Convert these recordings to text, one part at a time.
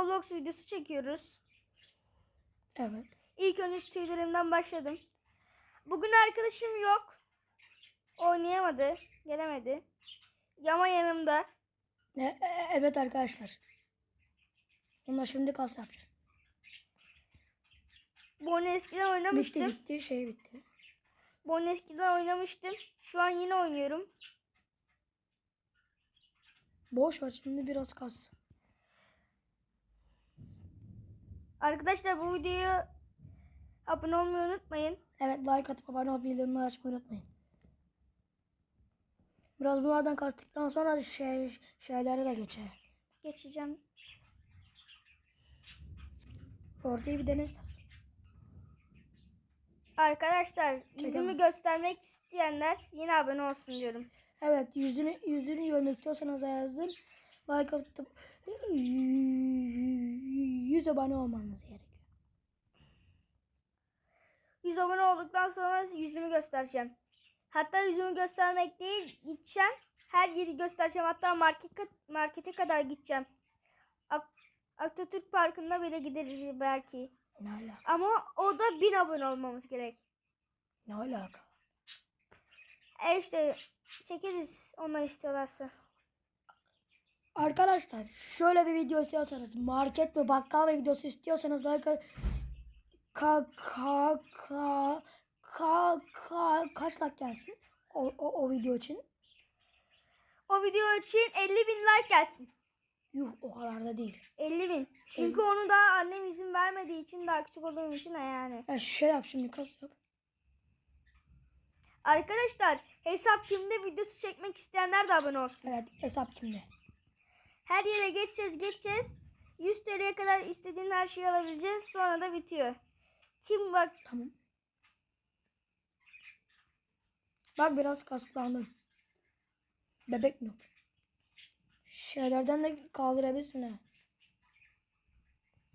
Roblox videosu çekiyoruz. Evet. İlk önce tüylerimden başladım. Bugün arkadaşım yok. Oynayamadı. Gelemedi. Ama yanımda. E, e, evet arkadaşlar. Onlar şimdi kas yapacak. Bu oyunu eskiden Bitti oynamıştım. bitti şey bitti. Bu oyunu eskiden oynamıştım. Şu an yine oynuyorum. Boş ver şimdi biraz kas. Arkadaşlar bu videoyu abone olmayı unutmayın. Evet like atıp abone olup bildirimleri açmayı unutmayın. Biraz bunlardan kastıktan sonra şey, şeylere de geçer. Geçeceğim. Ortayı bir dene istersen. Arkadaşlar yüzümü göstermek isteyenler yine abone olsun diyorum. Evet yüzünü yüzünü görmek istiyorsanız yazın. Like atıp 100 abone olmanız gerekiyor. 100 abone olduktan sonra yüzümü göstereceğim. Hatta yüzümü göstermek değil gideceğim. Her yeri göstereceğim. Hatta market, markete kadar gideceğim. Atatürk Parkı'nda bile gideriz belki. Ne alaka? Ama o da 1000 abone olmamız gerek. Ne alaka? E işte çekeriz onlar istiyorlarsa. Arkadaşlar şöyle bir video istiyorsanız market mi bakkal mı videosu istiyorsanız like ka ka ka ka ka kaç like gelsin o, o, o video için? O video için 50 bin like gelsin. Yuh o kadar da değil. 50 bin. Çünkü onu da annem izin vermediği için daha küçük olduğum için yani. Ya şey yap şimdi kas yap. Arkadaşlar hesap kimde videosu çekmek isteyenler de abone olsun. Evet hesap kimde? Her yere geçeceğiz geçeceğiz. 100 TL'ye kadar istediğin her şeyi alabileceğiz. Sonra da bitiyor. Kim bak Tamam. Bak biraz kaslandın. Bebek mi? Şeylerden de kaldırabilirsin ha.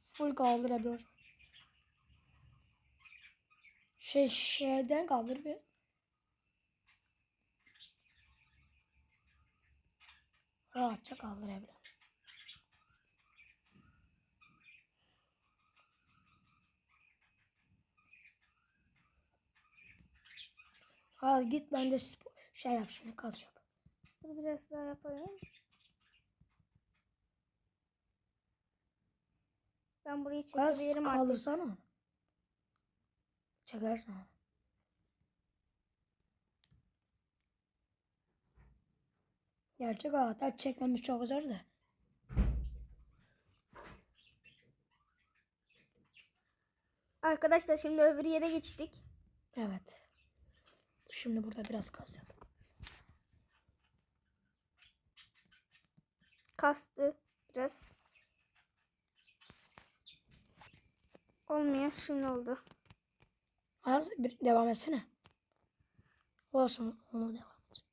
Full kaldırabiliyor. Şey şeyden kaldır bir. Rahatça kaldırabiliyor. Az git bence spo- şey yap kas yap. Dur biraz daha yapayım. Ben burayı çekebilirim artık. kaldırsana onu. Çekersin. Gerçek hayatta çekmemiş çok zor da. Arkadaşlar şimdi öbür yere geçtik. Evet. Şimdi burada biraz yap. Kastı biraz. Olmuyor. Şimdi oldu. Az bir devam etsene. Olsun onu devam et.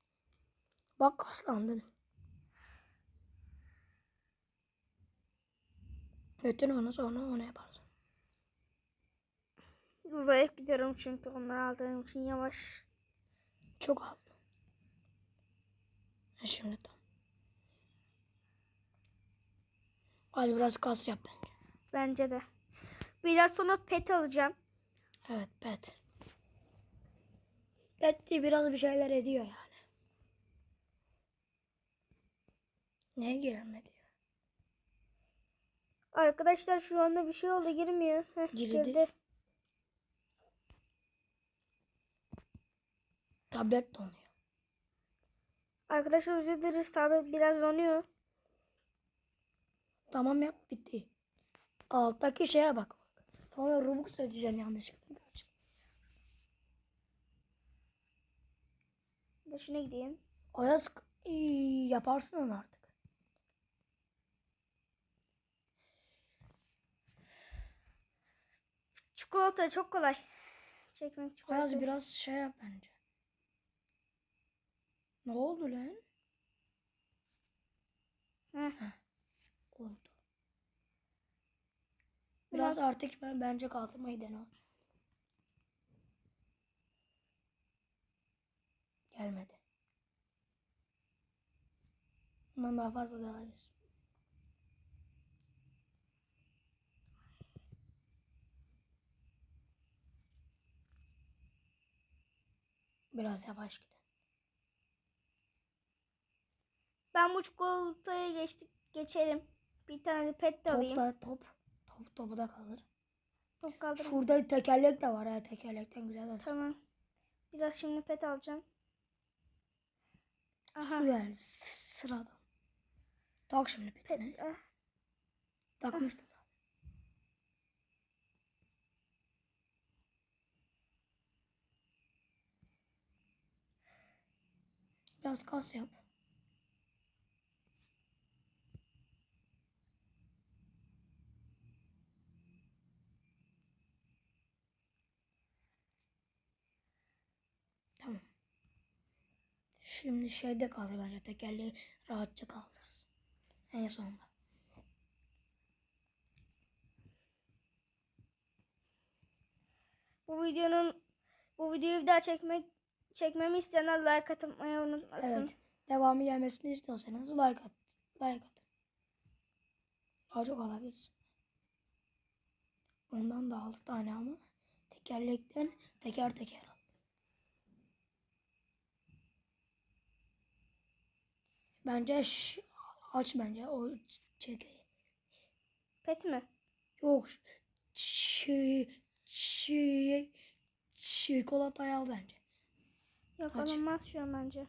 Bak kaslandın. Götür onu sonra onu yaparsın. Zayıf gidiyorum çünkü onları aldığım için yavaş. Çok aldın. Ha, şimdi tamam. Az biraz kas yap bence. Bence de. Biraz sonra pet alacağım. Evet pet. Pet de biraz bir şeyler ediyor yani. Ne girmedi ya? Arkadaşlar şu anda bir şey oldu girmiyor. Heh, Girdi. girdi. Tablet donuyor. Arkadaşlar özür dileriz tabi biraz donuyor. Tamam yap bitti. Alttaki şeye bak. Sonra Robux ödeyeceksin yanlışlıkla. Şuna gideyim. Ayaz yaparsın onu artık. Çikolata çok kolay. Çekmek çikolata. Ayaz biraz şey yap bence. Ne oldu lan? Heh. Oldu. Biraz Bırak. artık ben bence kaldırmayı dene. Gelmedi. Bundan daha fazla denebilirsin. Biraz yavaş gidelim. Ben bu çikolataya geçtik geçerim. Bir tane pet de Top alayım. da top. Top topu da kalır. Top kaldırayım. Şurada tekerlek de var ha. Tekerlekten güzel aslında. Tamam. Biraz şimdi pet alacağım. Aha. Su ver sıradan. Tak şimdi petini. Ah, Takmıştı zaten. Biraz kas yap. Tamam. Şimdi şeyde kalır bence tekerleği rahatça kaldırırız. En sonunda. Bu videonun bu videoyu bir daha çekmek çekmemi isteyenler like atmayı unutmasın. Evet. Devamı gelmesini istiyorsanız like at. Like atın. Daha çok alabilirsin. Ondan da 6 tane ama tekerlekten teker teker al. Bence aç bence o çekeyi. Pet mi? Yok şey şey çikolatayı al bence. Yok Aç. alınmaz şu an bence.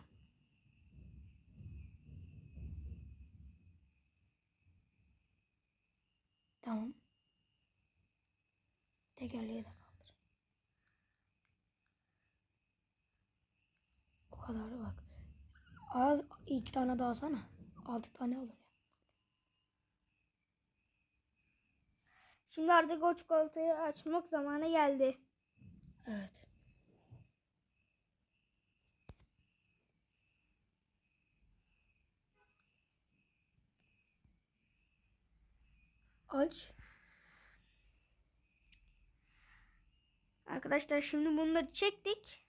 Tamam. Tekerleği de kaldır. O kadar bak. Az iki tane daha alsana. Altı tane alın. Şimdi artık o çikolatayı açmak zamanı geldi. Evet. Aç. Arkadaşlar şimdi bunu da çektik.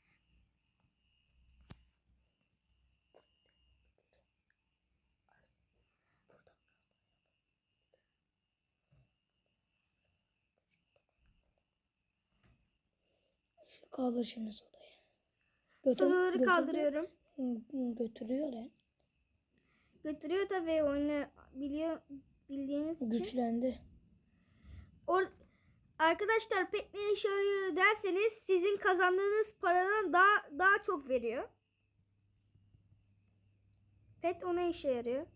Kaldır şimdi sodayı. Götür, Sodaları götür- kaldırıyorum. Götürüyor lan. Götürüyor tabii oyunu biliyor bildiğimiz için. Güçlendi. Or Arkadaşlar pet ne işe yarıyor derseniz sizin kazandığınız paradan daha daha çok veriyor. Pet ona işe yarıyor.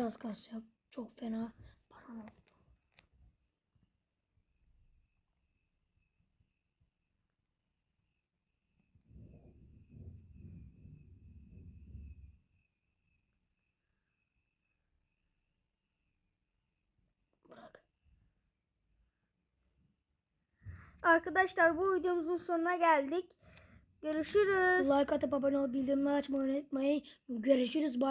Biraz kas yap. Çok fena paran oldu. Bırak. Arkadaşlar bu videomuzun sonuna geldik. Görüşürüz. Like atıp abone olup bildirimleri açmayı unutmayın. Görüşürüz. Bye.